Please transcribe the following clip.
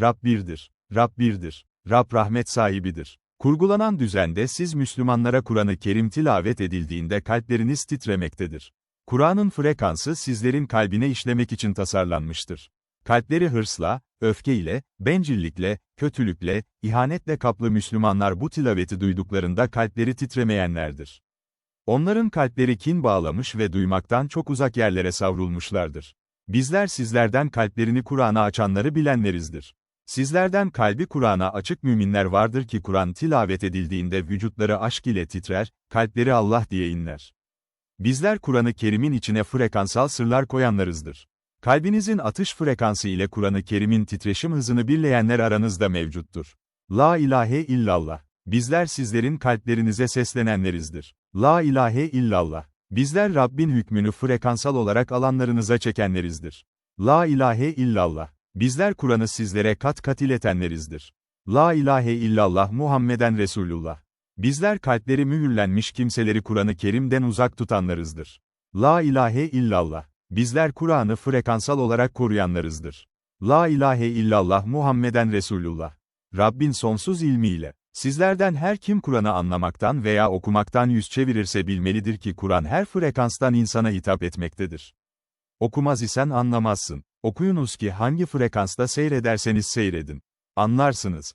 Rab birdir. Rab birdir. Rab rahmet sahibidir. Kurgulanan düzende siz Müslümanlara Kur'an-ı Kerim tilavet edildiğinde kalpleriniz titremektedir. Kur'an'ın frekansı sizlerin kalbine işlemek için tasarlanmıştır. Kalpleri hırsla, öfkeyle, bencillikle, kötülükle, ihanetle kaplı Müslümanlar bu tilaveti duyduklarında kalpleri titremeyenlerdir. Onların kalpleri kin bağlamış ve duymaktan çok uzak yerlere savrulmuşlardır. Bizler sizlerden kalplerini Kur'an'a açanları bilenlerizdir. Sizlerden kalbi Kur'an'a açık müminler vardır ki Kur'an tilavet edildiğinde vücutları aşk ile titrer, kalpleri Allah diye inler. Bizler Kur'an-ı Kerim'in içine frekansal sırlar koyanlarızdır. Kalbinizin atış frekansı ile Kur'an-ı Kerim'in titreşim hızını birleyenler aranızda mevcuttur. La ilahe illallah. Bizler sizlerin kalplerinize seslenenlerizdir. La ilahe illallah. Bizler Rabbin hükmünü frekansal olarak alanlarınıza çekenlerizdir. La ilahe illallah. Bizler Kur'an'ı sizlere kat kat iletenlerizdir. La ilahe illallah Muhammeden Resulullah. Bizler kalpleri mühürlenmiş kimseleri Kur'an-ı Kerim'den uzak tutanlarızdır. La ilahe illallah. Bizler Kur'an'ı frekansal olarak koruyanlarızdır. La ilahe illallah Muhammeden Resulullah. Rabbin sonsuz ilmiyle, sizlerden her kim Kur'an'ı anlamaktan veya okumaktan yüz çevirirse bilmelidir ki Kur'an her frekanstan insana hitap etmektedir. Okumaz isen anlamazsın. Okuyunuz ki hangi frekansta seyrederseniz seyredin. Anlarsınız.